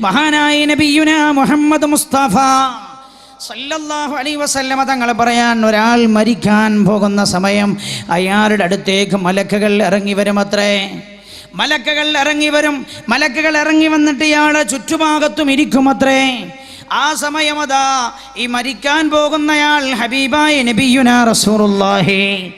മഹാനായ നബിയുന മുഹമ്മദ് മുസ്തഫ. സല്ലല്ലാഹു അലൈഹി വസല്ലമ തങ്ങൾ പറയാൻ ഒരാൾ മരിക്കാൻ പോകുന്ന സമയം അയാളുടെ അടുത്തേക്ക് മലക്കുകൾ ഇറങ്ങി വരുമത്രേ. മലക്കുകൾ ഇറങ്ങി വരും. മലക്കുകൾ ഇറങ്ങി വന്നിട്ട് ഇയാളെ ചുറ്റുഭാഗത്തും ഇരിക്കുമത്രേ. ആ സമയം അതാ ഈ മരിക്കാൻ പോകുന്നയാൾ ഹബീബായ നബിയുന റസൂറുല്ലാഹി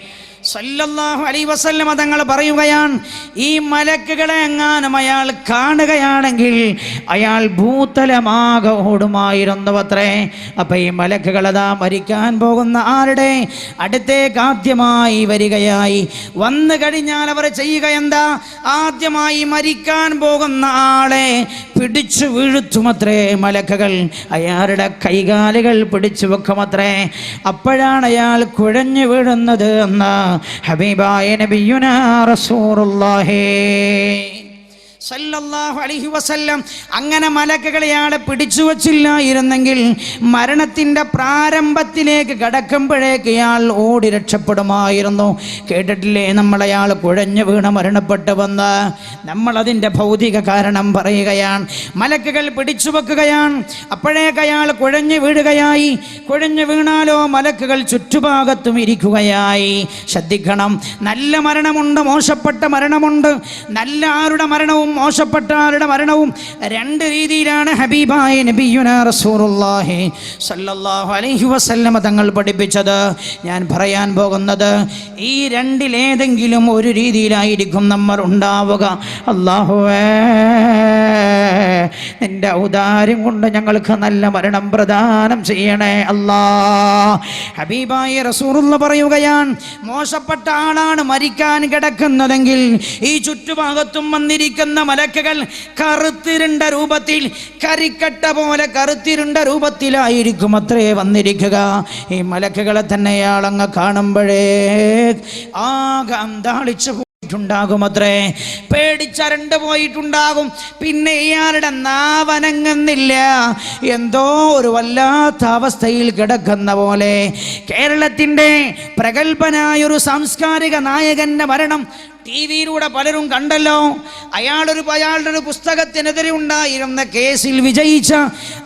സല്ലല്ലാഹു അലൈഹി വസല്ലമ തങ്ങൾ പറയുകയാണ് ഈ മലക്കുകളെ എങ്ങാനും അയാൾ കാണുകയാണെങ്കിൽ അയാൾ ഭൂതലമാകെ ഓടുമായിരുന്നു അത്രേ അപ്പൊ ഈ മലക്കുകൾ അതാ മരിക്കാൻ പോകുന്ന ആരുടെ? അടുത്തേക്ക് ആദ്യമായി വരികയായി. വന്നു കഴിഞ്ഞാൽ അവർ ചെയ്യുക എന്താ? ആദ്യമായി മരിക്കാൻ പോകുന്ന ആളെ പിടിച്ചു വീഴ്ത്തുമത്രേ മലക്കുകൾ. അയാളുടെ കൈകാലുകൾ പിടിച്ചു വെക്കുമത്രേ. അപ്പോഴാണ് അയാൾ കുഴഞ്ഞു വീഴുന്നത് എന്ന് ഹബീബായ നബിയുന റസൂറുല്ലാഹി സല്ലല്ലാഹു അലൈഹി വസല്ലം അങ്ങനെ മലക്കുകൾ ഇയാളെ പിടിച്ചു വച്ചില്ലായിരുന്നെങ്കിൽ മരണത്തിന്റെ പ്രാരംഭത്തിലേക്ക് കടക്കുമ്പോഴേക്ക് ഇയാൾ ഓടി രക്ഷപ്പെടുമായിരുന്നു. കേട്ടിട്ടില്ലേ? നമ്മളയാൾ കുഴഞ്ഞു വീണ് മരണപ്പെട്ടു വന്ന്. നമ്മളതിന്റെ ഭൗതിക കാരണം പറയുകയാണ്. മലക്കുകൾ പിടിച്ചു വെക്കുകയാണ്. അപ്പോഴേക്ക് അയാൾ കുഴഞ്ഞു വീഴുകയായി. കുഴഞ്ഞു വീണാലോ മലക്കുകൾ ചുറ്റുഭാഗത്തും ഇരിക്കുകയായി. ശ്രദ്ധിക്കണം. നല്ല മരണമുണ്ട് മോശപ്പെട്ട മരണമുണ്ട്. നല്ല ആരുടെ മരണവും മോശപ്പെട്ട ആരുടെ മരണവും രണ്ട് രീതിയിലാണ് ഹബീബായ നബിയുന അലൈഹി വസല്ലമ തങ്ങൾ പഠിപ്പിച്ചത്. ഞാൻ പറയാൻ പോകുന്നത് ഈ രണ്ടിലേതെങ്കിലും ഒരു രീതിയിലായിരിക്കും നമ്മൾ ഉണ്ടാവുക. അള്ളാഹുവേ നിന്റെ ഔദാര്യം കൊണ്ട് ഞങ്ങൾക്ക് നല്ല മരണം പ്രദാനം ചെയ്യണേ അല്ലാ. ഹബീബായ റസൂറുള്ള പറയുകയാണ് മോശപ്പെട്ട ആളാണ് മരിക്കാൻ കിടക്കുന്നതെങ്കിൽ ഈ ചുറ്റുഭാഗത്തും വന്നിരിക്കുന്ന മലക്കുകൾ കറുത്തിരുണ്ട രൂപത്തിൽ കരിക്കട്ട പോലെ കറുത്തിരുണ്ട രൂപത്തിലായിരിക്കും അത്രേ വന്നിരിക്കുക. ഈ മലക്കുകളെ തന്നെ അയാളങ്ങ് കാണുമ്പോഴേ ആകാം അന്താളിച്ചു പോയിട്ടുണ്ടാകുമത്രേ പേടിച്ചരണ്ട് പോയിട്ടുണ്ടാകും. പിന്നെ ഇയാളുടെ നാവനങ്ങുന്നില്ല. എന്തോ ഒരു വല്ലാത്ത അവസ്ഥയിൽ കിടക്കുന്ന പോലെ. കേരളത്തിന്റെ പ്രഗത്ഭനായൊരു സാംസ്കാരിക നായകന്റെ മരണം ടി വിയിലൂടെ പലരും കണ്ടല്ലോ. അയാളൊരു അയാളുടെ ഒരു പുസ്തകത്തിനെതിരെ ഉണ്ടായിരുന്ന കേസിൽ വിജയിച്ച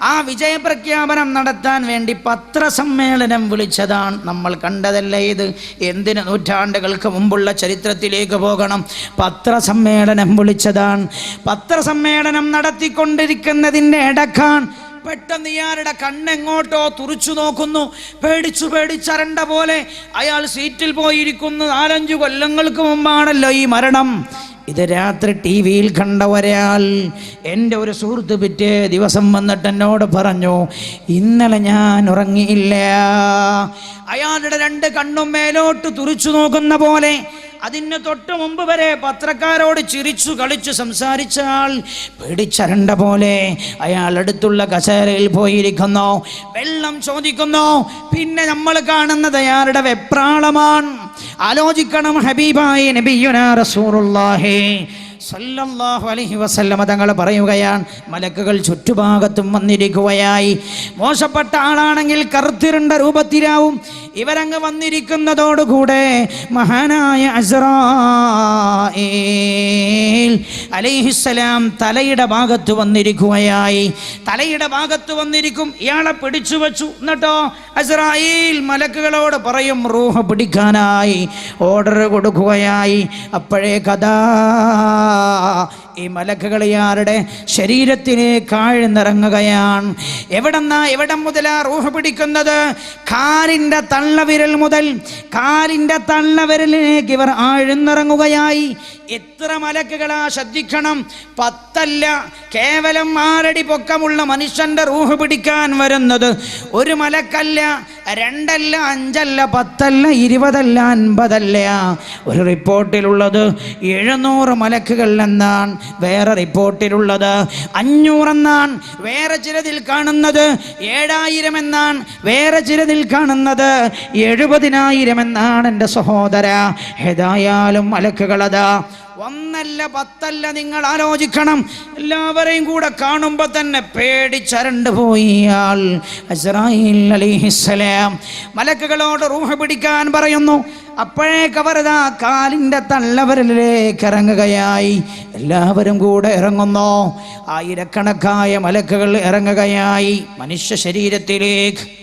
ആ വിജയപ്രഖ്യാപനം നടത്താൻ വേണ്ടി പത്രസമ്മേളനം വിളിച്ചതാണ് നമ്മൾ കണ്ടതല്ലേ ഇത്? എന്തിന് നൂറ്റാണ്ടുകൾക്ക് മുമ്പുള്ള ചരിത്രത്തിലേക്ക് പോകണം? പത്രസമ്മേളനം വിളിച്ചതാണ്. പത്രസമ്മേളനം നടത്തിക്കൊണ്ടിരിക്കുന്നതിന്റെ ഇടക്കാൻ പെട്ടെന്ന് ഇയാളുടെ കണ്ണെങ്ങോട്ടോ തുറച്ചു നോക്കുന്നു. പേടിച്ചു പേടിച്ചരണ്ട പോലെ അയാൾ സീറ്റിൽ പോയിരിക്കുന്നു. നാലഞ്ചു കൊല്ലങ്ങൾക്ക് മുമ്പാണല്ലോ ഈ മരണം. ഇത് രാത്രി ടി വിയിൽ കണ്ട ഒരാൾ എന്റെ ഒരു സുഹൃത്ത് പിറ്റേ ദിവസം വന്നിട്ട് എന്നോട് പറഞ്ഞു ഇന്നലെ ഞാൻ ഉറങ്ങിയില്ല. അയാളുടെ രണ്ട് കണ്ണും മേലോട്ട് തുറിച്ചു നോക്കുന്ന പോലെ അതിന് തൊട്ട് മുമ്പ് വരെ പത്രക്കാരോട് ചിരിച്ചു കളിച്ചു സംസാരിച്ചാൽ പേടിച്ചരണ്ട പോലെ അയാൾ അടുത്തുള്ള കസേരയിൽ പോയിരിക്കുന്നു. വെള്ളം ചോദിക്കുന്നു. പിന്നെ നമ്മൾ കാണുന്നത് അയാളുടെ വെപ്രാളമാണ്. ആലോചിക്കണം ഹബീബായി നബിയുന റസൂറുല്ലാഹേ സല്ലല്ലാഹു അലൈഹി വസല്ലമ തങ്ങൾ പറയുകയാണ്. മലക്കുകൾ ചുറ്റുഭാഗത്തും വന്നിരിക്കുകയായി. മോശപ്പെട്ട ആളാണെങ്കിൽ കറുത്തിരുണ്ട രൂപത്തിലാവും. ഇവരങ്ങ് വന്നിരിക്കുന്നതോടുകൂടെ മഹാനായ അസ്രായേൽ അലൈഹിസ്സലാം തലയുടെ ഭാഗത്ത് വന്നിരിക്കുകയായി. തലയുടെ ഭാഗത്ത് വന്നിരിക്കും. ഇയാളെ പിടിച്ചു വച്ചു. എന്നിട്ടോ അസ്രായേൽ മലക്കുകളോട് പറയും റൂഹ പിടിക്കാനായി. ഓർഡർ കൊടുക്കുകയായി. അപ്പോഴേ കഥാ ഈ മലക്കുകളിയാരുടെ ശരീരത്തിനെ കാഴ്ന്നിറങ്ങുകയാണ്. എവിടെന്നാ എവിടം മുതലാ റൂഹ പിടിക്കുന്നത്? കാലിന്റെ തള്ളവിരൽ മുതൽ കാലിന്റെ തള്ളവിരലിലേക്ക് ഇവർ ആഴ്ന്നിറങ്ങുകയായി. എത്ര മലക്കുകളാ ശ്രദ്ധിക്കണം. പത്തല്ല കേവലം ആറടി പൊക്കമുള്ള മനുഷ്യന്റെ റൂഹ് പിടിക്കാൻ വരുന്നത്. ഒരു മലക്കല്ല രണ്ടല്ല അഞ്ചല്ല പത്തല്ല ഇരുപതല്ല അൻപതല്ല. ഒരു റിപ്പോർട്ടിലുള്ളത് എഴുന്നൂറ് മലക്കുകൾ എന്നാണ് വേറെ റിപ്പോർട്ടിലുള്ളത്. അഞ്ഞൂറെന്നാണ് വേറെ ചിലതിൽ കാണുന്നത്. ഏഴായിരം എന്നാണ് വേറെ ചിലതിൽ കാണുന്നത്. എഴുപതിനായിരം എന്നാണ് എന്റെ സഹോദര. ഏതായാലും മലക്കുകളതാ. ഒന്നല്ല പത്തല്ല നിങ്ങൾ ആലോചിക്കണം. എല്ലാവരെയും കൂടെ കാണുമ്പോൾ തന്നെ പേടിച്ചരണ്ട് പോയി അസ്രായിൽ അലിഹിസ്സലാം. മലക്കുകളോട് റൂഹ പിടിക്കാൻ പറയുന്നു. അപ്പോഴേക്ക് അവരതാ കാലിന്റെ തള്ളവരലിലേക്ക് ഇറങ്ങുകയായി. എല്ലാവരും കൂടെ ഇറങ്ങുന്നു. ആയിരക്കണക്കായ മലക്കുകൾ ഇറങ്ങുകയായി. മനുഷ്യ ശരീരത്തിലേക്ക്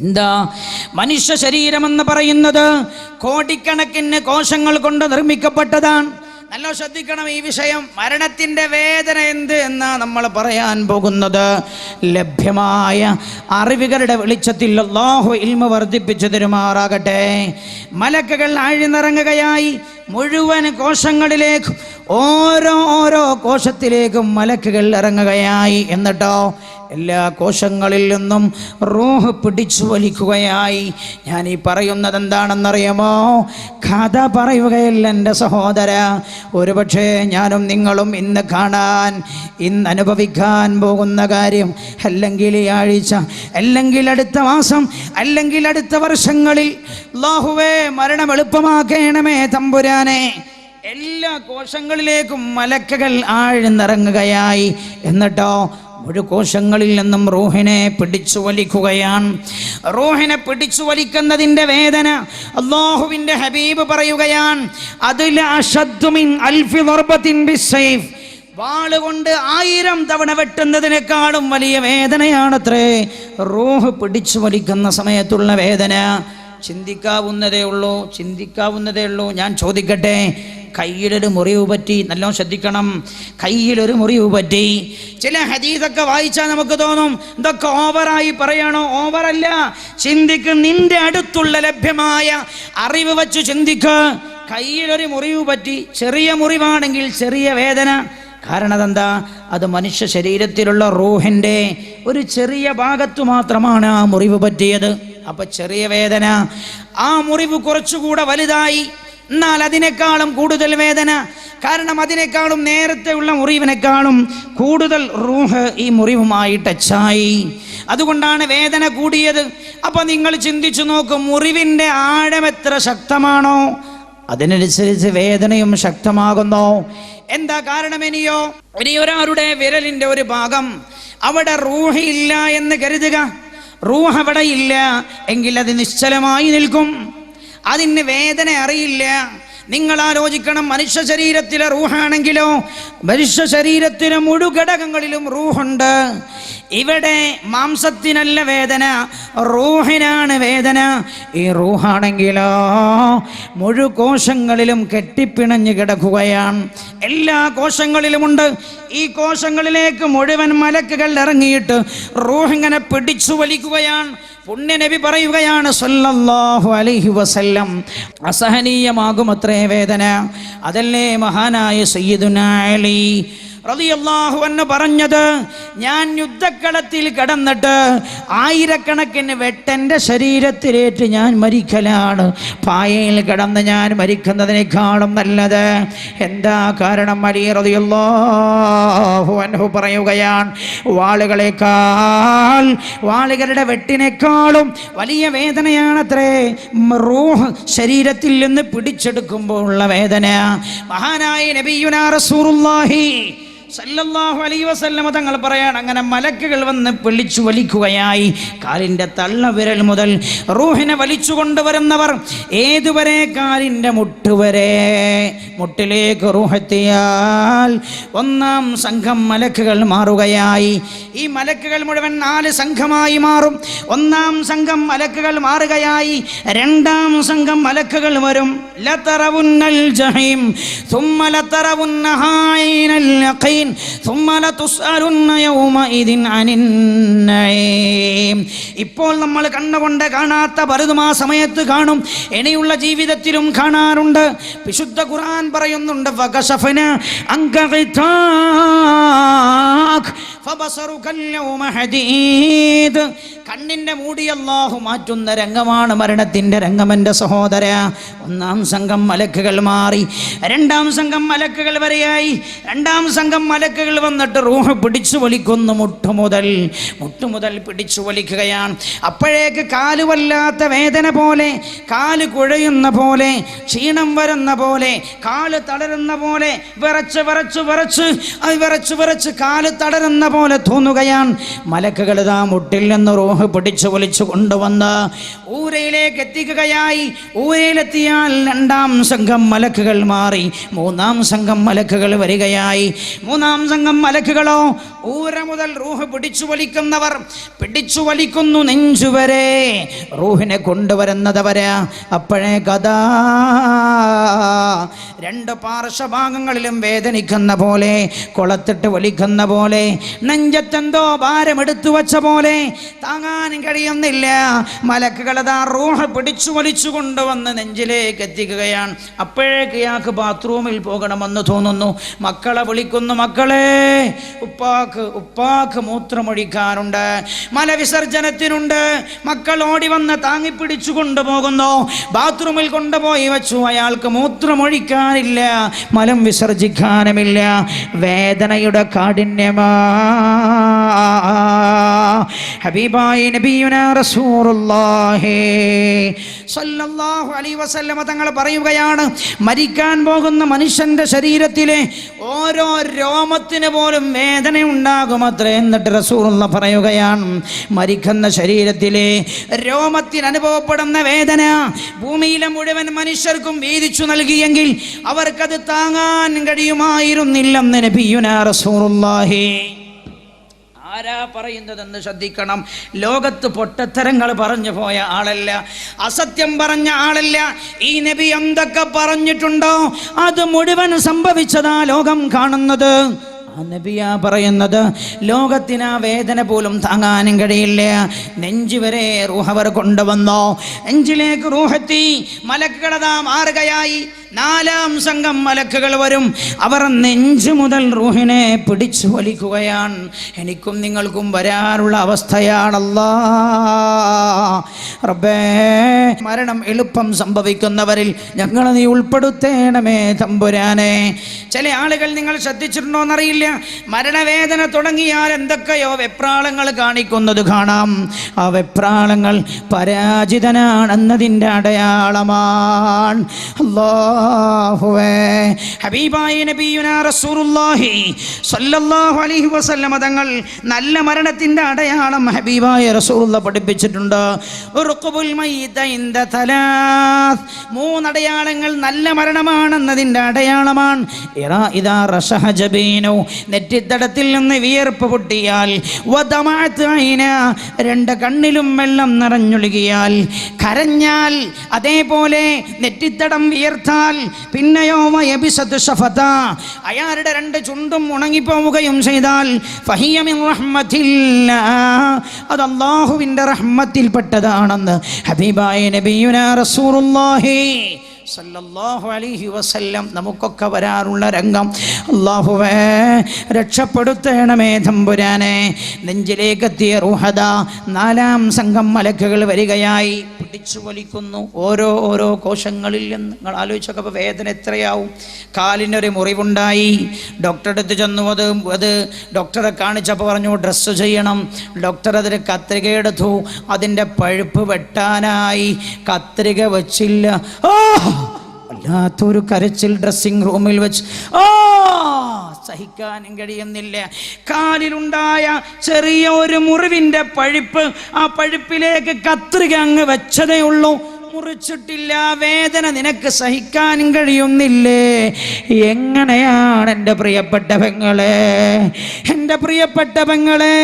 എന്താ? മനുഷ്യ ശരീരമെന്ന് പറയുന്നത് കോടിക്കണക്കിന് കോശങ്ങൾ കൊണ്ട് നിർമ്മിക്കപ്പെട്ടതാണ്. നല്ല ശ്രദ്ധിക്കണം ഈ വിഷയം. മരണത്തിന്റെ വേദന എന്ത് എന്നാ നമ്മൾ പറയാൻ പോകുന്നത്? ലഭ്യമായ അറിവുകളുടെ വെളിച്ചത്തിൽ അള്ളാഹു ഇൽമ വർദ്ധിപ്പിച്ചു തരുമാറാകട്ടെ. മലക്കുകൾ ആഴ്ന്നിറങ്ങുകയായി. മുഴുവൻ കോശങ്ങളിലേക്കും ഓരോ ഓരോ കോശത്തിലേക്കും മലക്കുകൾ ഇറങ്ങുകയായി. എന്നിട്ടോ? എല്ലാ കോശങ്ങളിൽ നിന്നും റൂഹ് പിടിച്ചു വലിക്കുകയായി. ഞാൻ ഈ പറയുന്നത് എന്താണെന്നറിയുമോ കഥ പറയുകയല്ല എന്റെ സഹോദര. ഒരുപക്ഷെ ഞാനും നിങ്ങളും ഇന്ന് കാണാൻ ഇന്ന് അനുഭവിക്കാൻ പോകുന്ന കാര്യം അല്ലെങ്കിൽ ഈ ആഴ്ച അല്ലെങ്കിൽ അടുത്ത മാസം അല്ലെങ്കിൽ അടുത്ത വർഷങ്ങളിൽ. ലാഹുവേ മരണം എളുപ്പമാക്കണമേ തമ്പുരാനെ. എല്ലാ കോശങ്ങളിലേക്കും മലക്കകൾ ആഴ്ന്നിറങ്ങുകയായി. എന്നിട്ടോ മുഴു കോശങ്ങളിൽ നിന്നും റൂഹിനെ പിടിച്ചു വലിക്കുകയാണ്. റൂഹിനെ പിടിച്ചു വലിക്കുന്നതിന്റെ വേദന അള്ളാഹുവിന്റെ ഹബീബ് പറയുകയാണ് അതിൽ അൽഫി ബിസൈഫ് വാളുകൊണ്ട് ആയിരം തവണ വെട്ടുന്നതിനേക്കാളും വലിയ വേദനയാണത്രേ. റൂഹ് പിടിച്ചു വലിക്കുന്ന സമയത്തുള്ള വേദന ചിന്തിക്കാവുന്നതേ ഉള്ളൂ ചിന്തിക്കാവുന്നതേ ഉള്ളൂ. ഞാൻ ചോദിക്കട്ടെ കയ്യിലൊരു മുറിവ് പറ്റി നല്ലോണം ശ്രദ്ധിക്കണം. കയ്യിലൊരു മുറിവ് പറ്റി. ചില ഹദീസൊക്കെ വായിച്ചാൽ നമുക്ക് തോന്നും ഇതൊക്കെ ഓവറായി പറയണോ? ഓവറല്ല. ചിന്തിക്ക് നിന്റെ അടുത്തുള്ള ലഭ്യമായ അറിവ് വച്ച് ചിന്തിക്ക്. കയ്യിലൊരു മുറിവ് പറ്റി ചെറിയ മുറിവാണെങ്കിൽ ചെറിയ വേദന. കാരണം അതെന്താ അത് മനുഷ്യ ശരീരത്തിലുള്ള റൂഹിന്റെ ഒരു ചെറിയ ഭാഗത്തു മാത്രമാണ് ആ മുറിവ് പറ്റിയത്. അപ്പൊ ചെറിയ വേദന. ആ മുറിവ് കുറച്ചുകൂടെ വലുതായി. എന്നാൽ അതിനേക്കാളും കൂടുതൽ വേദന. കാരണം അതിനേക്കാളും നേരത്തെ ഉള്ള മുറിവിനേക്കാളും കൂടുതൽ റൂഹ് ഈ മുറിവുമായി ടച്ചായി. അതുകൊണ്ടാണ് വേദന കൂടിയത്. അപ്പം നിങ്ങൾ ചിന്തിച്ചു നോക്കും മുറിവിന്റെ ആഴം എത്ര ശക്തമാണോ അതിനനുസരിച്ച് വേദനയും ശക്തമാകുന്നു. എന്താ കാരണം ഇനിയോ? ഇനി ഒരാളുടെ വിരലിന്റെ ഒരു ഭാഗം അവിടെ റൂഹ് ഇല്ല എന്ന് കരുതുക. റൂഹ് അവിടെ ഇല്ല എങ്കിൽ അത് നിശ്ചലമായി നിൽക്കും. അതിന് വേദന അറിയില്ല. നിങ്ങൾ ആലോചിക്കണം മനുഷ്യ ശരീരത്തിലെ റൂഹാണെങ്കിലോ മനുഷ്യ ശരീരത്തിലെ മുഴുഘടകങ്ങളിലും റൂഹുണ്ട്. ഇവിടെ മാംസത്തിനല്ല വേദന റൂഹിനാണ് വേദന. ഈ റൂഹാണെങ്കിലോ മുഴു കോശങ്ങളിലും കെട്ടിപ്പിണഞ്ഞ് കിടക്കുകയാണ്. എല്ലാ കോശങ്ങളിലുമുണ്ട്. ഈ കോശങ്ങളിലേക്ക് മുഴുവൻ മലക്കുകൾ ഇറങ്ങിയിട്ട് റൂഹിങ്ങനെ പിടിച്ചു വലിക്കുകയാണ് പുണ്യനബി പറയുകയാണ് സല്ലല്ലാഹു അലൈഹി വസല്ലം. അസഹനീയമാകും അത്രേ വേദന. അതല്ലേ മഹാനായ സയ്യിദുന അലി. റളിയല്ലാഹു അൻഹു പറഞ്ഞത് ഞാൻ യുദ്ധക്കളത്തിൽ കടന്നിട്ട് ആയിരക്കണക്കിന് വെട്ടന്റെ ശരീരത്തിലേറ്റ് ഞാൻ മരിക്കലാണ്. പായയിൽ കിടന്ന് ഞാൻ മരിക്കുന്നതിനേക്കാളും നല്ലത്. എന്താ കാരണം അലി റളിയല്ലാഹു അൻഹു പറയുകയാണ് വാളുകളേക്കാൾ വാളുകളുടെ വെട്ടിനേക്കാളും വലിയ വേദനയാണത്രേ. റൂഹ് ശരീരത്തിൽ നിന്ന് പിടിച്ചെടുക്കുമ്പോൾ ഉള്ള വേദന. മഹാനായ നബിയുനാ റസൂലുള്ളാഹി സല്ലല്ലാഹു അലൈ വസല്ല തങ്ങൾ പറയാണ് അങ്ങനെ മലക്കുകൾ വന്ന് പിളിച്ചു വലിക്കുകയായി. കാലിന്റെ തള്ളവിരൽ മുതൽ റൂഹിനെ വലിച്ചു കൊണ്ടുവരുന്നവർ ഏതുവരെ? കാലിന്റെ മുട്ടുവരെ മുട്ടിലേക്ക് റൂഹെത്തിയാൽ ഒന്നാം സംഘം മലക്കുകൾ മാറുകയായി. ഈ മലക്കുകൾ മുഴുവൻ നാല് സംഘമായി മാറും. ഒന്നാം സംഘം മലക്കുകൾ മാറുകയായി. രണ്ടാം സംഘം മലക്കുകൾ വരും. ലതറവുന്നൽ ജഹീം. സുമ്മ ലതറവുന്ന ഹായിനൽ اليقين ثم لتسألن يومئذ عن النعيم ഇപ്പോൾ നമ്മൾ കണ്ണുകൊണ്ട് കാണാത്ത പലതും ആ സമയത്ത് കാണും ഇനിയുള്ള ജീവിതത്തിലും കാണാറുണ്ട് വിശുദ്ധ ഖുർആൻ പറയുന്നുണ്ട് ഫകശഫന അങ്ക കണ്ണിന്റെ മൂടി അല്ലാഹു മാറ്റുന്ന രംഗമാണ് മരണത്തിന്റെ രംഗം സഹോദര. ഒന്നാം സംഘം മലക്കുകൾ മാറി. രണ്ടാം സംഘം മലക്കുകൾ വരെയായി. രണ്ടാം സംഘം മലക്കുകൾ വന്നിട്ട് റൂഹ് പിടിച്ചു വലിക്കുന്നു മുട്ടുമുതൽ. മുട്ടുമുതൽ പിടിച്ചു വലിക്കുകയാണ്. അപ്പോഴേക്ക് കാൽ വല്ലാത്ത വേദന പോലെ കാൽ കുഴയുന്ന പോലെ ക്ഷീണം വരുന്ന പോലെ കാൽ തളരുന്ന പോലെ വിറച്ച് വിറച്ച് വിറച്ച് വിറച്ച് വിറച്ച് കാൽ തളരുന്ന പോലെ തോന്നുകയാണ്. മലക്കുകൾ ഇതാ മുട്ടിൽ നിന്ന് റോഹ് പിടിച്ചു വലിച്ചു കൊണ്ടുവന്ന് ഊരയിലേക്ക് എത്തിക്കുകയായി. ഊരയിലെത്തിയാൽ രണ്ടാം സംഘം മലക്കുകൾ മാറി. മൂന്നാം സംഘം മലക്കുകൾ വരികയായി. മൂന്നാം സംഘം മലക്കുകളോ ഊര മുതൽ റൂഹ് പിടിച്ചു വലിക്കുന്നവർ പിടിച്ചു വലിക്കുന്നു നെഞ്ചുവരെ. റൂഹിനെ കൊണ്ടുവരുന്നതവരെ അപ്പോഴേ കഥാ രണ്ട് പാർശ്വഭാഗങ്ങളിലും വേദനിക്കുന്ന പോലെ കൊളത്തിട്ട് വലിക്കുന്ന പോലെ നെഞ്ചത്തെന്തോ ഭാരമെടുത്തു വച്ച പോലെ താങ്ങാൻ കഴിയുന്നില്ല. മലക്കുകളതാ റൂഹ് പിടിച്ചു വലിച്ചു കൊണ്ടുവന്ന് നെഞ്ചിലേക്ക് എത്തിക്കുകയാണ്. അപ്പോഴേക്ക് ഇയാൾക്ക് ബാത്റൂമിൽ പോകണമെന്ന് തോന്നുന്നു. മക്കളെ വിളിക്കുന്നു മക്കളെ ഉപ്പാക്ക് ഉപ്പാക്ക് മൂത്രമൊഴിക്കാനുണ്ട്. മലവിസർജനത്തിനുണ്ട് മക്കൾ ഓടി വന്ന് താങ്ങിപ്പിടിച്ചു കൊണ്ടുപോകുന്നു. ബാത്റൂമിൽ കൊണ്ടുപോയി വെച്ചു. അയാൾക്ക് മൂത്രമൊഴിക്കാനില്ല. മലം വിസർജിക്കാനുമില്ല. വേദനയുടെ കാഠിന്യമാ. ഹബീബായി നബിയുന അലൈഹി വസല്ലമ തങ്ങൾ പറയുകയാണ് മരിക്കാൻ പോകുന്ന മനുഷ്യന്റെ ശരീരത്തിലെ ഓരോ രോമത്തിന് പോലും വേദന ഉണ്ടാകും ഉണ്ടാകുമത്രേ എന്നിട്ട് റസൂറുള്ള പറയുകയാണ്. മരിക്കുന്ന ശരീരത്തിലെ രോമത്തിന് അനുഭവപ്പെടുന്ന വേദന ഭൂമിയിലെ മുഴുവൻ മനുഷ്യർക്കും വീതിച്ചു നൽകിയെങ്കിൽ അവർക്കത് താങ്ങാൻ കഴിയുമായിരുന്നില്ലെന്ന് നബിയുന റസൂലുള്ളാഹി. ആരാ പറയുന്നതെന്ന് ശ്രദ്ധിക്കണം. ലോകത്ത് പൊട്ടത്തരങ്ങൾ പറഞ്ഞു പോയ ആളല്ല. അസത്യം പറഞ്ഞ ആളല്ല. ഈ നബി എന്തൊക്കെ പറഞ്ഞിട്ടുണ്ടോ? അത് മുഴുവൻ സംഭവിച്ചതാ ലോകം കാണുന്നത്. നബിയാ പറയുന്നത് ലോകത്തിന് ആ വേദന പോലും താങ്ങാനും കഴിയില്ല. നെഞ്ച് വരെ റൂഹവർ കൊണ്ടുവന്നോ. നെഞ്ചിലേക്ക് റൂഹത്തി മലക്കുകളതാ മാറുകയായി. നാലാം സംഘം മലക്കുകൾ വരും. അവർ നെഞ്ചു മുതൽ റൂഹിനെ പിടിച്ചു വലിക്കുകയാണ്. എനിക്കും നിങ്ങൾക്കും വരാനുള്ള അവസ്ഥയാണല്ലാ. റബ്ബേ മരണം എളുപ്പം സംഭവിക്കുന്നവരിൽ ഞങ്ങൾ നീ ഉൾപ്പെടുത്തേണമേ തമ്പുരാനെ. ചില ആളുകൾ നിങ്ങൾ ശ്രദ്ധിച്ചിട്ടുണ്ടോ എന്നറിയില്ല. മരണവേദന തുടങ്ങിയാൽ എന്തൊക്കെയോ വെപ്രാളങ്ങൾ കാണിക്കുന്നത് കാണാം. ആ വെപ്രാളങ്ങൾ പരാജിതനാണെന്നതിന്റെ അടയാളമാണ്. അല്ലാഹുവേ ഹബീബായ നബിയുനാ റസൂലുള്ളാഹി സ്വല്ലല്ലാഹു അലൈഹി വസല്ലമ തങ്ങൾ നല്ല മരണത്തിന്റെ അടയാളം ഹബീബായ റസൂലുള്ള പഠിപ്പിച്ചിട്ടുണ്ട്. മൂന്നടയാളങ്ങൾ നല്ല മരണമാണെന്നതിന്റെ അടയാളമാണ്. നെറ്റിത്തടത്തിൽ നിന്ന് വിയർപ്പ് പൊട്ടിയാൽ രണ്ട് കണ്ണിലും വെള്ളം നിറഞ്ഞൊഴുകിയാൽ കരഞ്ഞാൽ അതേപോലെ നെറ്റിത്തടം വിയർത്താൽ പിന്നെയോ വയബിസത്ത് ഷഫത അയാളുടെ രണ്ട് ചുണ്ടും ഉണങ്ങിപ്പോവുകയും ചെയ്താൽ ഫഹിയ മിൻ അത് അള്ളാഹുവിന്റെ റഹ്മത്തിൽപ്പെട്ടതാണെന്ന് ഹബീബായ നബിയുന റസൂലുള്ളാഹി. സല്ലല്ലാഹു അലൈഹി വസല്ലം നമുക്കൊക്കെ വരാറുള്ള രംഗം. അള്ളാഹുവേ രക്ഷപ്പെടുത്തേണമേ തമ്പുരാനെ. നെഞ്ചിലേക്കെത്തിയ റുഹദ നാലാം സംഘം മലക്കുകൾ വരികയായി. പിടിച്ചു വലിക്കുന്നു ഓരോ ഓരോ കോശങ്ങളിൽ നിന്ന്. നിങ്ങൾ ആലോചിച്ചപ്പോൾ വേദന എത്രയാവും. കാലിനൊരു മുറിവുണ്ടായി. ഡോക്ടറെ അടുത്ത് ചെന്നു അത് അത് ഡോക്ടറെ കാണിച്ചപ്പോൾ പറഞ്ഞു ഡ്രസ്സ് ചെയ്യണം. ഡോക്ടർ അതിന് കത്രിക എടുത്തു. അതിന്റെ പഴുപ്പ് വെട്ടാനായി. കത്രിക വച്ചില്ല. ആ വല്ലാത്തൊരു കരച്ചിൽ ഡ്രസ്സിംഗ് റൂമിൽ വെച്ച്. ഓ സഹിക്കാനും കഴിയുന്നില്ല. കാലിലുണ്ടായ ചെറിയ ഒരു മുറിവിന്റെ പഴുപ്പ് ആ പഴുപ്പിലേക്ക് കത്രിക അങ്ങ് വെച്ചതേ ഉള്ളൂ. മുറിച്ചിട്ടില്ല വേദന നിനക്ക് സഹിക്കാൻ കഴിയുന്നില്ലേ? എങ്ങനെയാണ് എന്റെ പ്രിയപ്പെട്ട പെങ്ങളെ? എന്റെ പ്രിയപ്പെട്ട പെങ്ങളെ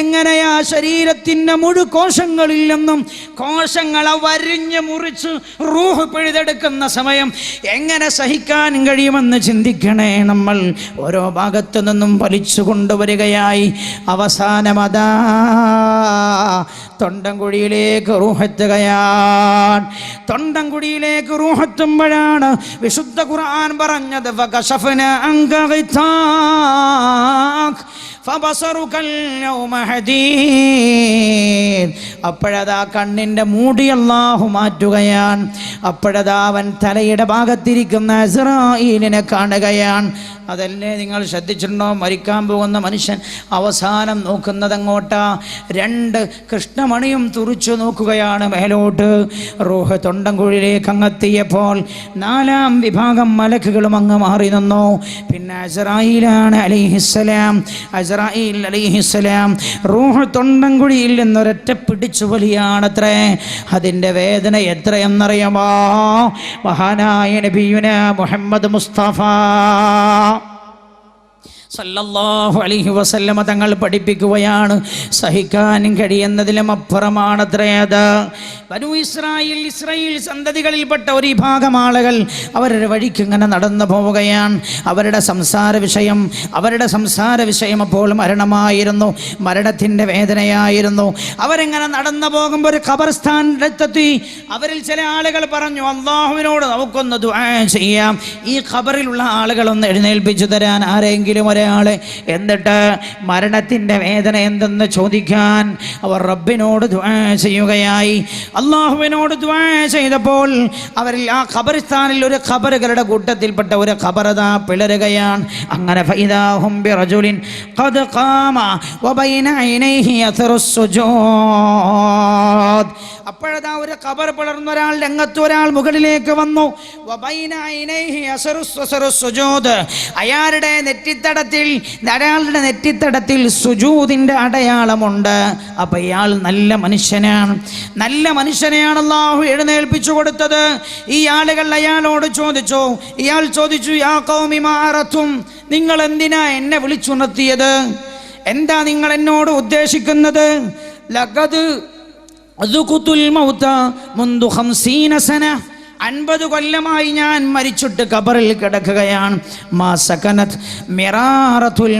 എങ്ങനെയാ ശരീരത്തിന്റെ മുഴു കോശങ്ങളിൽ നിന്നും കോശങ്ങളെ വരിഞ്ഞ് മുറിച്ച് റൂഹ് പിഴുതെടുക്കുന്ന സമയം എങ്ങനെ സഹിക്കാൻ കഴിയുമെന്ന് ചിന്തിക്കണേ നമ്മൾ. ഓരോ ഭാഗത്തു നിന്നും വലിച്ചു കൊണ്ടുവരികയായി. അവസാനമതാ തൊണ്ടൻകുഴിയിലേക്ക് റൂഹെത്തുകയാണ് തൊണ്ടൻകുഴിയിലേക്ക് റൂഹെത്തുമ്പോഴാണ് വിശുദ്ധ ഖുർആൻ പറഞ്ഞത് അപ്പോഴതാ കണ്ണിന്റെ മൂടി അല്ലാഹു മാറ്റുകയാണ്. അപ്പോഴതാ അവൻ തലയുടെ ഭാഗത്തിരിക്കുന്ന ഇസ്രായേലിനെ കാണുകയാണ്. അതല്ലേ നിങ്ങൾ ശ്രദ്ധിച്ചിട്ടുണ്ടോ? മരിക്കാൻ പോകുന്ന മനുഷ്യൻ അവസാനം നോക്കുന്നത് അങ്ങോട്ടാ രണ്ട് കൃഷ്ണമണിയും തുറിച്ചു നോക്കുകയാണ് മേലോട്ട്. റൂഹ് തൊണ്ടൻകുഴിയിലേക്ക് അങ്ങെത്തിയപ്പോൾ നാലാം വിഭാഗം മലക്കുകളും അങ്ങ് മാറി നിന്നു. പിന്നെ അസറായിലാണ് അലിഹിസ്സലാം. അസറായിൽ അലിഹിസ്സലാം റൂഹ് തൊണ്ടൻകുഴിയിൽ നിന്നൊരൊറ്റ പിടിച്ചു വലിയാണത്രേ അതിന്റെ വേദന എത്രയെന്നറിയാമോ? മഹാനായ നബിയുന മുഹമ്മദ് മുസ്തഫ. സല്ലല്ലാഹു അലൈഹി വസല്ലമ തങ്ങൾ പഠിപ്പിക്കുകയാണ്. സഹിക്കാനും കഴിയുന്നതിലും അപ്പുറമാണത്രേ അത്. വനു ഇസ്രായേൽ ഇസ്രായേൽ സന്തതികളിൽപ്പെട്ട ഒരു വിഭാഗം ആളുകൾ അവരുടെ വഴിക്ക് ഇങ്ങനെ നടന്നു പോവുകയാണ്. അവരുടെ സംസാര വിഷയം അവരുടെ സംസാര വിഷയം അപ്പോൾ മരണമായിരുന്നു. മരണത്തിന്റെ വേദനയായിരുന്നു. അവരെങ്ങനെ നടന്നു പോകുമ്പോൾ ഒരു ഖബർസ്ഥാനത്തെത്തി അവരിൽ ചില ആളുകൾ പറഞ്ഞു അള്ളാഹുവിനോട് നമുക്കൊന്ന് ദുആ ചെയ്യാം. ഈ ഖബറിലുള്ള ആളുകളൊന്ന് എഴുന്നേൽപ്പിച്ചു തരാൻ ആരെങ്കിലും ഒരാളെ എന്നിട്ട് മരണത്തിന്റെ വേദന എന്തെന്ന് ചോദിക്കാൻ അവർ റബ്ബിനോട് ചെയ്യുകയായി. അള്ളാഹുവിനോട് ചെയ്തപ്പോൾ അവരിൽ ആ ഖബറിസ്ഥാനിൽ ഒരു ഖബറുകളുടെ കൂട്ടത്തിൽപ്പെട്ട ഒരു ഖബറതാ പിളരുകയാണ്. അങ്ങനെ അപ്പോഴതാ ഒരു ഖബർ പിളർന്ന ഒരാൾ രംഗത്ത് ഒരാൾ മുകളിലേക്ക് വന്നു. അയാളുടെ ഐനൈഹി അസറു ധാരാളുടെ നെറ്റിത്തടത്തിൽ സുജൂതിന്റെ അടയാളമുണ്ട്. അപ്പം ഇയാൾ നല്ല മനുഷ്യനാണ്. നല്ല മനുഷ്യനെയാണ് അള്ളാഹു എഴുന്നേൽപ്പിച്ചു കൊടുത്തത്. ഈ ആളുകൾ അയാളോട് ചോദിച്ചു ഇയാൾ ചോദിച്ചു യാ കൗമി മാറത്തും നിങ്ങൾ എന്തിനാ എന്നെ വിളിച്ചുണർത്തിയത്? എന്താ നിങ്ങൾ എന്നോട് ഉദ്ദേശിക്കുന്നത്? ലഗത് അതുകുത്തുൽ മൗത മുന്തു ഖംസീന സന അൻപത് കൊല്ലമായി ഞാൻ മരിച്ചിട്ട് കബറിൽ കിടക്കുകയാണ്. മാ സകനത് മിറാറത്തുൽ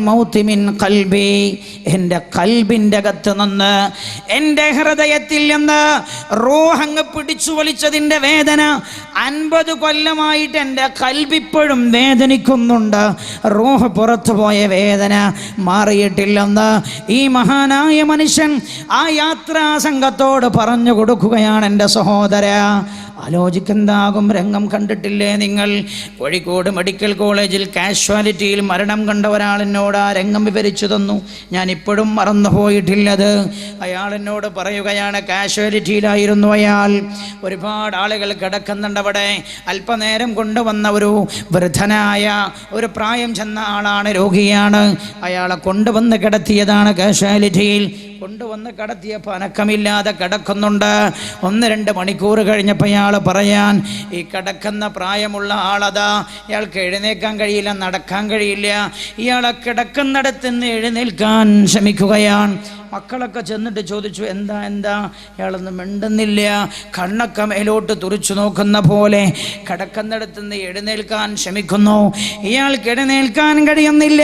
എന്റെ കൽബിന്റെ അകത്ത് നിന്ന് എന്റെ ഹൃദയത്തിൽ നിന്ന് റോഹങ്ങ് പിടിച്ചു വലിച്ചതിന്റെ വേദന അൻപത് കൊല്ലമായിട്ട് എന്റെ കൽബിപ്പോഴും വേദനിക്കുന്നുണ്ട്. റൂഹ് പുറത്തു പോയ വേദന മാറിയിട്ടില്ലെന്ന് ഈ മഹാനായ മനുഷ്യൻ ആ യാത്രാ സംഘത്തോട് പറഞ്ഞു കൊടുക്കുകയാണ് എന്റെ സഹോദര. ആലോചിക്കുന്നതാകും രംഗം കണ്ടിട്ടില്ലേ നിങ്ങൾ? കോഴിക്കോട് മെഡിക്കൽ കോളേജിൽ കാഷ്വാലിറ്റിയിൽ മരണം കണ്ട ഒരാൾ എന്നോട് ആ രംഗം വിവരിച്ചു തന്നു. ഞാൻ ഇപ്പോഴും മറന്നുപോയിട്ടില്ലത്. അയാൾ എന്നോട് പറയുകയാണ് കാഷ്വാലിറ്റിയിലായിരുന്നു അയാൾ. ഒരുപാട് ആളുകൾ കിടക്കുന്നുണ്ട് അവിടെ. അല്പനേരം കൊണ്ടുവന്ന ഒരു വൃദ്ധനായ ഒരു പ്രായം ചെന്ന ആളാണ് രോഗിയാണ്. അയാളെ കൊണ്ടുവന്ന് കിടത്തിയതാണ് കാഷ്വാലിറ്റിയിൽ. കൊണ്ടുവന്ന് കടത്തിയപ്പോൾ അനക്കമില്ലാതെ കിടക്കുന്നുണ്ട്. ഒന്ന് രണ്ട് മണിക്കൂർ കഴിഞ്ഞപ്പോൾ അയാൾ പറയാൻ ഈ കിടക്കുന്ന പ്രായമുള്ള ആളതാ. ഇയാൾക്ക് എഴുന്നേൽക്കാൻ കഴിയില്ല നടക്കാൻ കഴിയില്ല. ഇയാളെ കിടക്കുന്നിടത്ത് നിന്ന് എഴുന്നേൽക്കാൻ ശ്രമിക്കുകയാണ്. മക്കളൊക്കെ ചെന്നിട്ട് ചോദിച്ചു എന്താ എന്താ? ഇയാളൊന്നും മിണ്ടുന്നില്ല. കണ്ണൊക്കെ മേലോട്ട് തുറിച്ചു നോക്കുന്ന പോലെ കിടക്കുന്നിടത്ത് നിന്ന് എഴുന്നേൽക്കാൻ ശ്രമിക്കുന്നു. ഇയാൾക്ക് എഴുന്നേൽക്കാൻ കഴിയുന്നില്ല.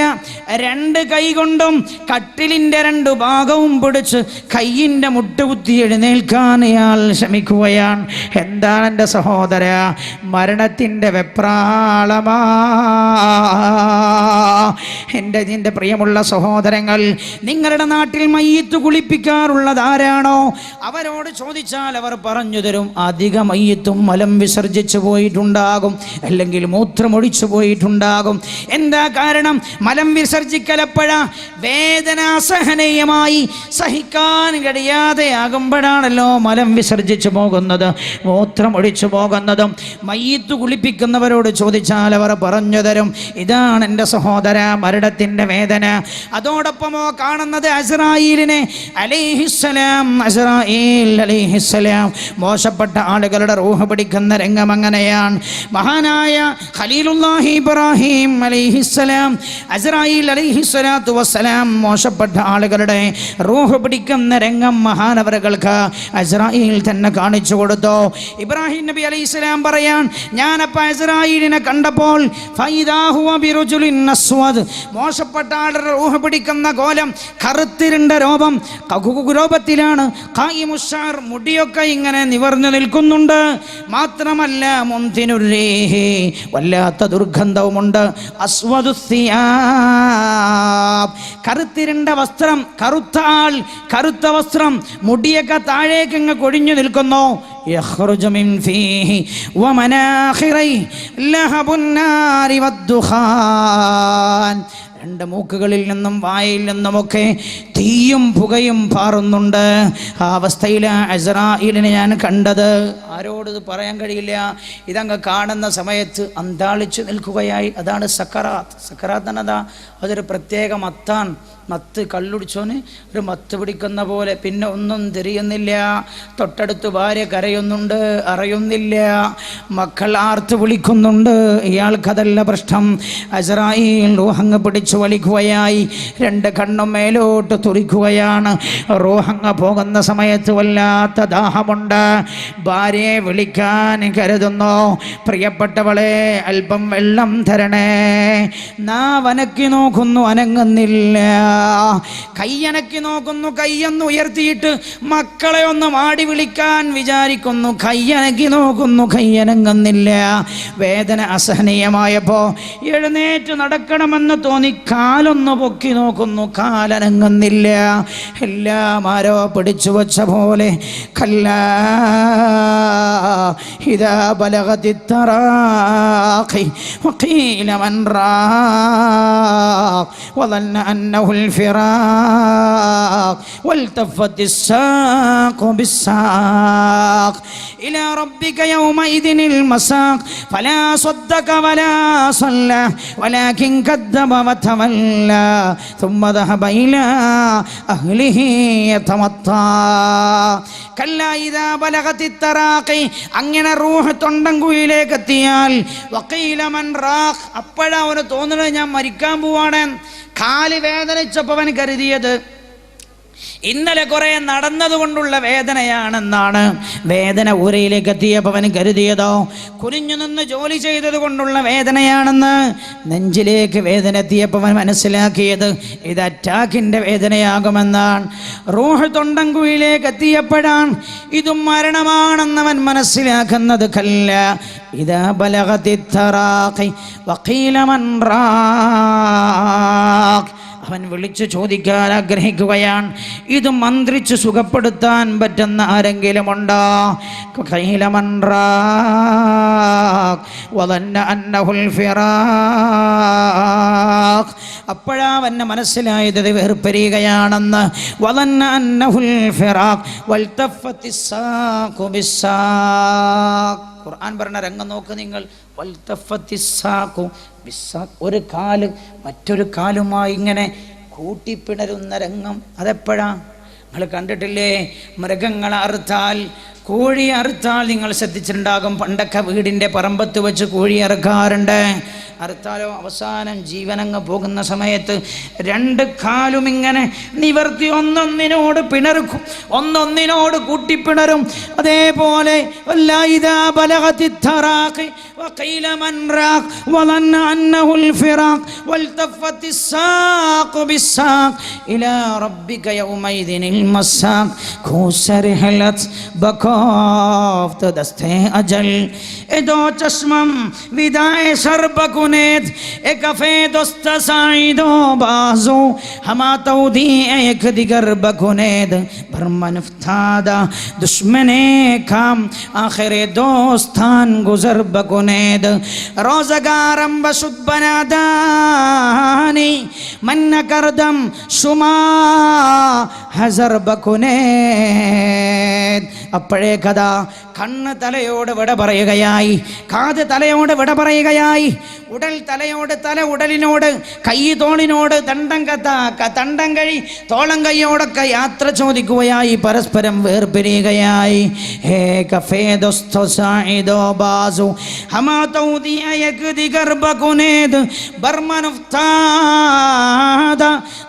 രണ്ട് കൈ കൊണ്ടും കട്ടിലിന്റെ രണ്ട് ഭാഗവും പിടിച്ച് കയ്യിന്റെ മുട്ടുകുത്തി എഴുന്നേൽക്കാൻ ഇയാൾ ശ്രമിക്കുകയാണ്. എന്താണ് എന്റെ സഹോദര മരണത്തിന്റെ വെപ്രാളമാ. എന്റെ നിന്റെ പ്രിയമുള്ള സഹോദരങ്ങൾ നിങ്ങളുടെ നാട്ടിൽ മയ്യത്ത് കുളിപ്പിക്കാറുള്ളത് ആരാണോ അവരോട് ചോദിച്ചാൽ അവർ പറഞ്ഞു തരും അധിക മയ്യത്തും മലം വിസർജിച്ചു പോയിട്ടുണ്ടാകും അല്ലെങ്കിൽ മൂത്രമൊഴിച്ചു പോയിട്ടുണ്ടാകും. എന്താ കാരണം? മലം വിസർജിക്കലപ്പോഴാ വേദനാസഹനീയമായി സഹിക്കാൻ കഴിയാതെ ആകുമ്പോഴാണല്ലോ മലം വിസർജിച്ചു പോകുന്നത്. മൂത്രമൊഴിച്ചു പോകുന്നതും മയ്യത്ത് കുളിപ്പിക്കുന്നവരോട് ചോദിച്ചാൽ അവർ പറഞ്ഞു തരും ഇതാണ് എന്റെ സഹോദര മരണത്തിന്റെ വേദന. അതോടൊപ്പമോ കാണുന്നത് അസറായിലിനെ അലൈഹിസ്സലാം അസ്രായേൽ അലൈഹിസ്സലാം. മോശപ്പെട്ട ആളുകളുടെ റൂഹ് പിടിക്കുന്ന രംഗം അങ്ങനെയാണ്. മഹാനായ ഖലീലുല്ലാഹി ഇബ്രാഹിം അലൈഹിസ്സലാം അസറായിൽ അലൈഹിസ്സലാത്തു വസ്സലാം മോശപ്പെട്ട ആളുകളുടെ റൂഹ് പിടിക്കുന്ന രംഗം മഹാനവരകൾക്ക് അസ്രായിൽ തന്നെ കാണിച്ചു കൊടുത്തു. ഇബ്രാഹിം നബി അലൈഹിസ്സലാം പറയാൻ ഞാൻ ഞാനപ്പോൾ ഇസ്രായേലിനെ കണ്ടപ്പോൾ മോശപ്പെട്ട ആളുടെ റൂഹ പിടിക്കുന്ന കോലം കറുത്തിരുണ്ട രോപം കായിമുഷാർ മുടിയൊക്കെ ഇങ്ങനെ നിവർന്നു നിൽക്കുന്നുണ്ട്. മാത്രമല്ല മുന്തിനുരേഹേ വല്ലാത്ത ദുർഗന്ധവുമുണ്ട്. കറുത്തിരുണ്ട വസ്ത്രം കറുത്ത ആൾ കറുത്ത വസ്ത്രം മുടിയൊക്കെ താഴേക്ക് ഇങ്ങ് കൊഴിഞ്ഞു നിൽക്കുന്നു. يخرج من فيه ومناخريه لهب النار والدخان രണ്ട് മൂക്കുകളിൽ നിന്നും വായിൽ നിന്നുമൊക്കെ തീയും പുകയും പാറുന്നുണ്ട് ആ അവസ്ഥയിൽ അസറായിലിനെ ഞാൻ കണ്ടത് ആരോട് ഇത് പറയാൻ കഴിയില്ല ഇതങ്ങ് കാണുന്ന സമയത്ത് അന്താളിച്ച് നിൽക്കുകയായി അതാണ് സക്കറാത്ത് സക്കറാത്ത് എന്നതാ അതൊരു പ്രത്യേക മത്താൻ മത്ത് കള്ളുടിച്ചോന് ഒരു മത്ത് പിടിക്കുന്ന പോലെ. പിന്നെ ഒന്നും തിരിയുന്നില്ല. തൊട്ടടുത്ത് ഭാര്യ കരയുന്നുണ്ട് അറിയുന്നില്ല. മക്കൾ ആർത്ത് വിളിക്കുന്നുണ്ട്. ഇയാൾക്കതല്ല പ്രശ്നം. അസറായിൽ റോഹങ്ങ് പിടിച്ചു വലിക്കുകയായി. രണ്ട് കണ്ണും മേലോട്ട് തുറിക്കുകയാണ്. റോഹങ്ങ് പോകുന്ന സമയത്ത് വല്ലാത്ത ദാഹമുണ്ട്. ഭാര്യയെ വിളിക്കാൻ കരുതുന്നു. പ്രിയപ്പെട്ടവളെ അല്പം വെള്ളം തരണേ. നാ വനക്കി നോക്കുന്നു അനങ്ങുന്നില്ല. കയ്യനക്കി നോക്കുന്നു കയ്യൊന്ന് ഉയർത്തിയിട്ട് മക്കളെ ഒന്ന് മാടി വിളിക്കാൻ വിചാരിക്കുന്നു. കയ്യനക്കി നോക്കുന്നു കയ്യനങ്ങുന്നില്ല. വേദന അസഹനീയമായപ്പോ എഴുന്നേറ്റ് നടക്കണമെന്ന് തോന്നി കാലൊന്ന് പൊക്കി നോക്കുന്നു കാലനങ്ങുന്നില്ല. എല്ലാം ആരോ പിടിച്ചു വച്ച പോലെ കല്ല ഇതാ ബലഗതിത്തറാഖി വഖീല മൻ വദന്ന الفراق والتفت الساق بالساق إلى ربك يومئذ المساق فلا صدق ولا صلى ولكن كذب وتولى ثم ذهب إلى أهله يتمطى كلا إذا بلغت التراقي അങ്ങനെ റൂഹ് തൊണ്ടൻകുഴിയിലേക്ക് എത്തിയാൽ വക്കീലമൻ റാഖ് അപ്പോഴാ അവന് തോന്നുന്നത് ഞാൻ മരിക്കാൻ പോവാണ് കാൽ വേദനിച്ചപ്പോൾ അവൻ കരുതിയത് ഇന്നലെ കുറെ നടന്നതുകൊണ്ടുള്ള വേദനയാണെന്നാണ്. വേദന ഊരയിലേക്ക് എത്തിയപ്പോൾ അവൻ കരുതിയതോ? കുനിഞ്ഞു നിന്ന് ജോലി ചെയ്തത് കൊണ്ടുള്ള വേദനയാണെന്ന് നെഞ്ചിലേക്ക് വേദന എത്തിയപ്പോൾ അവൻ മനസ്സിലാക്കിയത് ഇത് അറ്റാക്കിന്റെ വേദനയാകുമെന്നാണ്. റൂഹ് തൊണ്ടൻകുഴിയിലേക്ക് എത്തിയപ്പോഴാണ് ഇതും മരണമാണെന്നവൻ മനസ്സിലാക്കുന്നത് കല്ല. ഇതാ ബലഹതി വക്കീലമൻ റാഖ്. അവൻ വിളിച്ചു ചോദിക്കാൻ ആഗ്രഹിക്കുകയാണ്. ഇത് മന്ത്രിച്ച് സുഖപ്പെടുത്താൻ പറ്റുന്ന ആരെങ്കിലും ഉണ്ടോ? അപ്പോഴാ മനസ്സിലായത് ഇത് വതന്ന അന്നഹുൽ ഫിറാഖ്. ഖുർആൻ പറഞ്ഞ രംഗം നോക്ക് നിങ്ങൾ. ഒരു കാൽ മറ്റൊരു കാലുമായി ഇങ്ങനെ കൂട്ടിപ്പിണരുന്ന രംഗം അതെപ്പോഴാ? നിങ്ങൾ കണ്ടിട്ടില്ലേ? മൃഗങ്ങളെ അറുത്താൽ കോഴി അറുത്താൽ നിങ്ങൾ ശ്രദ്ധിച്ചിട്ടുണ്ടാകും. പണ്ടൊക്കെ വീടിന്റെ പറമ്പത്ത് വെച്ച് കോഴി അറുക്കാറുണ്ട്. ഹർത്താലോ അവസാനം ജീവനങ്ങ് പോകുന്ന സമയത്ത് രണ്ട് കാലും ഇങ്ങനെ നിവർത്തി ഒന്നൊന്നിനോട് പിണർക്കും ഒന്നൊന്നിനോട് കൂട്ടിപ്പിണരും. അതേപോലെ ഏതോ ചശ്മം വിദായ സർബകുന من راق وظن أنه الفراق والتفت الساق بالساق إلى ربك يومئذ المساق کوسر حلت بکافت دست اجل ادو چشمم وداع سر بکنید اکفه دست سعید و بازو هما تودی ایک دیگر بکنید برمن افتادا دشمن کام آخر دوستان گذر بکنید روزگارم بشد بنادانی من نکردم شما ഹസർ ബക്കുനേത് അപ്പോഴേ കഥ കണ്ണ് തലയോട് വിട പറയുകയായി കാത് തലയോട് വിട പറയുകയായി ഉടൽ തലയോട് തല ഉടലിനോട് കൈ തോളിനോട് തണ്ടം കത്ത തണ്ടം കഴി തോളം കൈയോടൊക്കെ യാത്ര ചോദിക്കുകയായി പരസ്പരം വേർപിരിയുകയായി. കഫേ ദോസ്തോ സായിദോ ബാസു ഹമാ തൗദിയ ഗർബകുനേത് ബർമനുഫ്താദ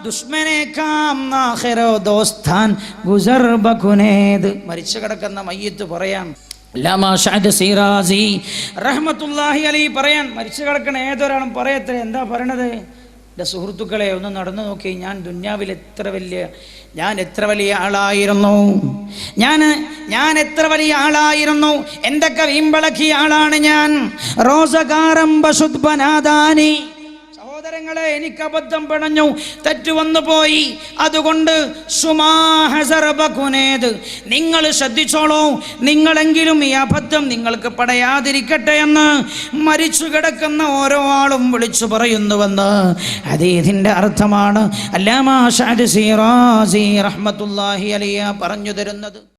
ദുഷ്മനെ കാം നാഖിറോ ദോസ്താൻ ഗുസർ ബകുനേദ് മരിച്ചു കിടക്കുന്ന മയ്യത്ത് പറയാം പറയാൻ മരിച്ചു കിടക്കണ ഏതൊരാളും പറയത്ര എന്താ പറയണത്? എന്റെ സുഹൃത്തുക്കളെ ഒന്ന് നടന്നു നോക്കി. ഞാൻ ദുന്യാവിൽ എത്ര വലിയ ഞാൻ എത്ര വലിയ ആളായിരുന്നു? ഞാൻ ഞാൻ എത്ര വലിയ ആളായിരുന്നു? എന്തൊക്കെ വീമ്പളക്കിയ ആളാണ് ഞാൻ? റോസകാരം ബസുദ്ബനാദാനി സഹോദരങ്ങളെ എനിക്ക് അബദ്ധം പിണഞ്ഞു. തെറ്റുവന്നു പോയി. അതുകൊണ്ട് സുമാഹസർബകുനേത് നിങ്ങൾ ശ്രദ്ധിച്ചോളൂ. നിങ്ങളെങ്കിലും ഈ അബദ്ധം നിങ്ങൾക്ക് പടയാതിരിക്കട്ടെ എന്ന് മരിച്ചു കിടക്കുന്ന ഓരോ ആളും വിളിച്ചു പറയുന്നുവെന്ന് അത് ഇതിന്റെ അർത്ഥമാണ്. അല്ലാമാ റഹ്മത്തുല്ലാഹി അലിയ പറഞ്ഞു തരുന്നത്.